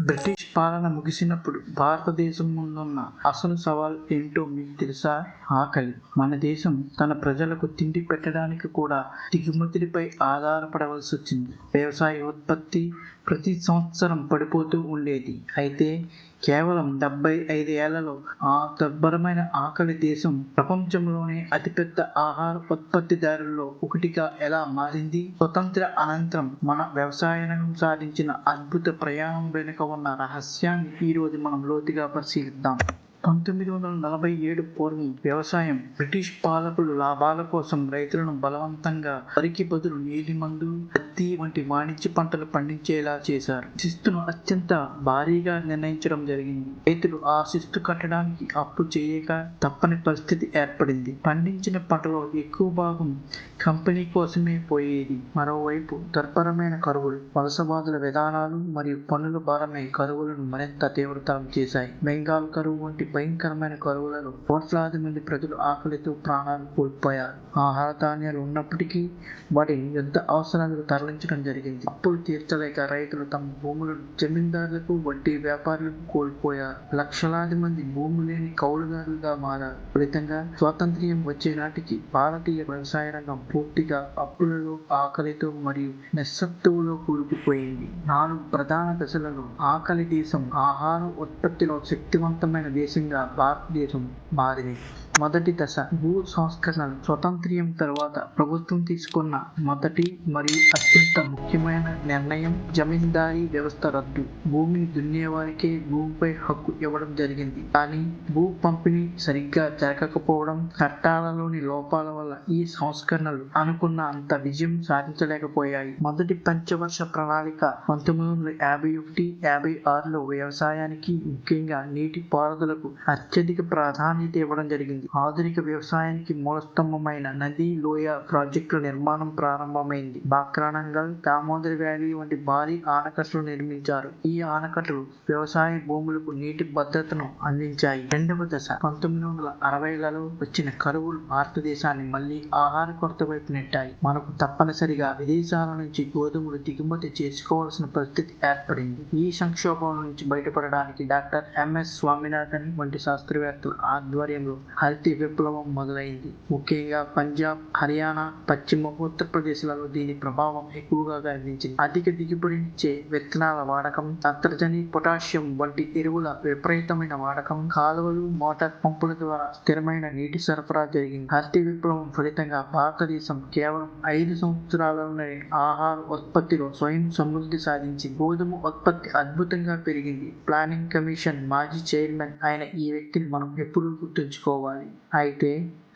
British పాలన ముగిసినప్పుడు భారతదేశం ముందున్న అసలు సవాల్ ఏంటో మీకు తెలుసా? ఆకలి. మన దేశం తన ప్రజలకు తిండి పెట్టడానికి కూడా దిగుమతులపై ఆధారపడవలసి వచ్చింది. వ్యవసాయ ఉత్పత్తి ప్రతి సంవత్సరం పడిపోతూ ఉండేది. అయితే కేవలం డెబ్బై ఐదు ఏళ్ళలో ఆ దుర్భరమైన ఆకలి దేశం ప్రపంచంలోనే అతిపెద్ద ఆహార ఉత్పత్తిదారుల్లో ఒకటిగా ఎలా మారింది? స్వతంత్ర అనంతరం మన వ్యవసాయ రంగం సాధించిన అద్భుత ప్రయాణం వెనుక ఉన్న రహస్యాన్ని ఈరోజు మనం లోతుగా పరిశీలిద్దాం. పంతొమ్మిది వందల నలభై ఏడు పూర్వం వ్యవసాయం బ్రిటిష్ పాలకులు లాభాల కోసం రైతులను బలవంతంగా వరికి బదులు నీలి మందు పత్తి వంటి వాణిజ్య పంటలు పండించేలా చేశారు. శిస్తును అత్యంత భారీగా నిర్ణయించడం జరిగింది. రైతులు ఆ శిస్తు కట్టడానికి అప్పు చేయక తప్పని పరిస్థితి ఏర్పడింది. పండించిన పంటలో ఎక్కువ భాగం కంపెనీ కోసమే పోయేది. మరోవైపు దుర్భరమైన కరువులు వలసవాదుల విధానాలు మరియు పనుల భారమే కరువులను మరింత తీవ్రతరం చేశాయి. బెంగాల్ కరువు వంటి భయంకరమైన కరువులలో కోట్లాది మంది ప్రజలు ఆకలితో ప్రాణాలు కోల్పోయారు. ఆహార ధాన్యాలు ఉన్నప్పటికీ వాటిని యుద్ధ అవసరాలకు తరలించడం జరిగింది. అప్పులు తీర్చలేక రైతులు తమ భూములను జమీందారులకు వడ్డీ వ్యాపారులకు కోల్పోయారు. లక్షలాది మంది భూమి లేని కౌలుదారులుగా మారారు. ఫలితంగా స్వాతంత్ర్యం వచ్చే నాటికి భారతీయ వ్యవసాయ రంగం పూర్తిగా అప్పులలో ఆకలితో మరియు నిస్సత్తువులో కూరుకుపోయింది. నాలుగు ప్రధాన దశలలో ఆకలి దేశం ఆహార ఉత్పత్తిలో శక్తివంతమైన దేశం बापेमारी మొదటి దశ భూ సంస్కరణలు. స్వతంత్ర్యం తర్వాత ప్రభుత్వం తీసుకున్న మొదటి మరియు అత్యంత ముఖ్యమైన నిర్ణయం జమీందారీ వ్యవస్థ రద్దు. భూమిని దున్నేవారికే భూమిపై హక్కు ఇవ్వడం జరిగింది. కానీ భూ పంపిణీ సరిగ్గా జరగకపోవడం చట్టాలలోని లోపాల వల్ల ఈ సంస్కరణలు అనుకున్న అంత విజయం సాధించలేకపోయాయి. మొదటి పంచవర్ష ప్రణాళిక పంతొమ్మిది వందల యాభై ఒకటి యాభై ఆరులో వ్యవసాయానికి ముఖ్యంగా నీటి పారుదలకు అత్యధిక ప్రాధాన్యత ఇవ్వడం జరిగింది. ఆధునిక వ్యవసాయానికి మూలస్తంభమైన నది లోయ ప్రాజెక్టుల నిర్మాణం ప్రారంభమైంది. బాక్రానంగల్ దామోదర్ వ్యాలీ వంటి భారీ ఆనకట్టలు నిర్మించారు. ఈ ఆనకట్టలు వ్యవసాయ భూములకు నీటి భద్రతను అందించాయి. రెండవ దశ పంతొమ్మిది వందల అరవైలలో వచ్చిన కరువులు భారతదేశాన్ని మళ్ళీ ఆహార కొరత వైపు నెట్టాయి. మనకు తప్పనిసరిగా విదేశాల నుంచి గోధుమలు దిగుమతి చేసుకోవాల్సిన పరిస్థితి ఏర్పడింది. ఈ సంక్షోభం నుంచి బయటపడడానికి డాక్టర్ ఎంఎస్ స్వామినాథన్ వంటి శాస్త్రవేత్తల ఆధ్వర్యంలో హరిత విప్లవం మొదలైంది. ముఖ్యంగా పంజాబ్ హర్యానా పశ్చిమ ఉత్తరప్రదేశ్లలో దీని ప్రభావం ఎక్కువగా కనిపించింది. అధిక దిగుబడినిచ్చే విత్తనాల వాడకం నత్రజని పొటాషియం వంటి ఎరువుల విపరీతమైన వాడకం కాలువలు మోటార్ పంపుల ద్వారా స్థిరమైన నీటి సరఫరా జరిగింది. హరిత విప్లవం ఫలితంగా భారతదేశం కేవలం ఐదు సంవత్సరాలలోనే ఆహార ఉత్పత్తిలో స్వయం సమృద్ధి సాధించి గోధుమ ఉత్పత్తి అద్భుతంగా పెరిగింది. ప్లానింగ్ కమిషన్ మాజీ చైర్మన్ అయిన ఈ వ్యక్తిని మనం ఎప్పుడూ గుర్తుంచుకోవాలి. అయితే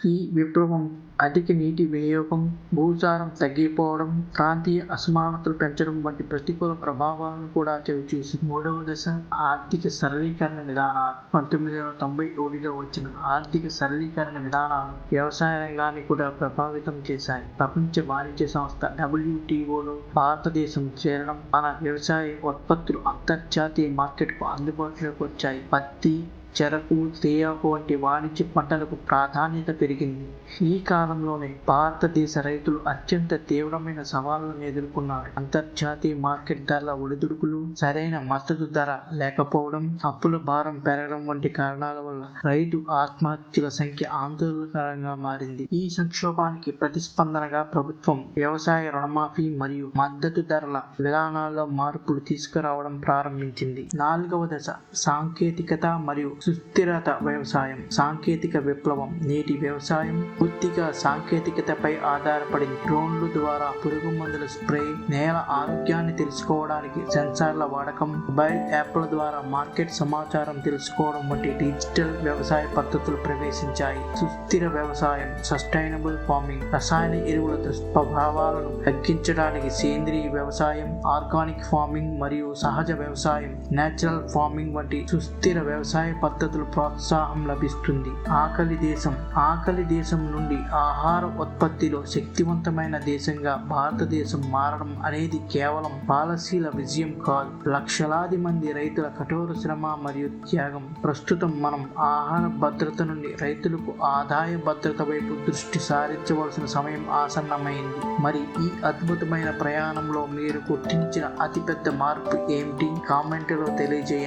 ఈ విప్లవం అధిక నీటి వినియోగం భూసారం తగ్గిపోవడం ప్రాంతీయ అసమానతలు పెంచడం వంటి ప్రతికూల ప్రభావాలను కూడా చవిచూసింది మూడవ దశ ఆర్థిక సరళీకరణ విధానాలు పంతొమ్మిది వందల తొంభై ఒకటిలో వచ్చిన ఆర్థిక సరళీకరణ విధానాలు వ్యవసాయ రంగాన్ని కూడా ప్రభావితం చేశాయి. ప్రపంచ వాణిజ్య సంస్థ డబ్ల్యూటీఓలో భారతదేశం చేరడం మన వ్యవసాయ ఉత్పత్తులు అంతర్జాతీయ మార్కెట్కు అందుబాటులోకి వచ్చాయి. పత్తి చెరకు తేయాకు వంటి వాణిజ్య పంటలకు ప్రాధాన్యత పెరిగింది. ఈ కాలంలోనే భారతదేశ రైతులు అత్యంత తీవ్రమైన సవాళ్ళను ఎదుర్కొన్నారు. అంతర్జాతీయ మార్కెట్ ధరల ఒడిదుడుకులు సరైన మద్దతు ధర లేకపోవడం అప్పుల భారం పెరగడం వంటి కారణాల వల్ల రైతు ఆత్మహత్యల సంఖ్య ఆందోళనకరంగా మారింది. ఈ సంక్షోభానికి ప్రతిస్పందనగా ప్రభుత్వం వ్యవసాయ రుణమాఫీ మరియు మద్దతు ధరల విధానాల్లో మార్పులు తీసుకురావడం ప్రారంభించింది. నాలుగవ దశ సాంకేతికత మరియు సుస్థిరత వ్యవసాయం సాంకేతిక విప్లవం నేటి వ్యవసాయం పూర్తిగా సాంకేతికతపై ఆధారపడింది. డ్రోన్ల ద్వారా పురుగు మందుల స్ప్రే నేల ఆరోగ్యాన్ని తెలుసుకోవడానికి సెన్సార్ల వాడకం మొబైల్ యాప్ల ద్వారా మార్కెట్ సమాచారం తెలుసుకోవడం వంటి డిజిటల్ వ్యవసాయ పద్ధతులు ప్రవేశించాయి. సుస్థిర వ్యవసాయం సస్టైనబుల్ ఫార్మింగ్ రసాయన ఎరువుల దుష్ప్రభావాలను తగ్గించడానికి సేంద్రీయ వ్యవసాయం ఆర్గానిక్ ఫార్మింగ్ మరియు సహజ వ్యవసాయం నేచురల్ ఫార్మింగ్ వంటి సుస్థిర వ్యవసాయ పద్ధతుల ప్రోత్సాహం లభిస్తుంది. ఆకలి దేశం ఆకలి దేశం నుండి ఆహార ఉత్పత్తిలో శక్తివంతమైన దేశంగా భారతదేశం మారడం అనేది కేవలం పాలసీల విజయం కాదు. లక్షలాది మంది రైతుల కఠోర శ్రమ మరియు త్యాగం. ప్రస్తుతం మనం ఆహార భద్రత నుండి రైతులకు ఆదాయ భద్రత వైపు దృష్టి సారించవలసిన సమయం ఆసన్నమైంది. మరి ఈ అద్భుతమైన ప్రయాణంలో మీరు గుర్తించిన అతిపెద్ద మార్పు ఏమిటి? కామెంట్లో తెలియజేయండి.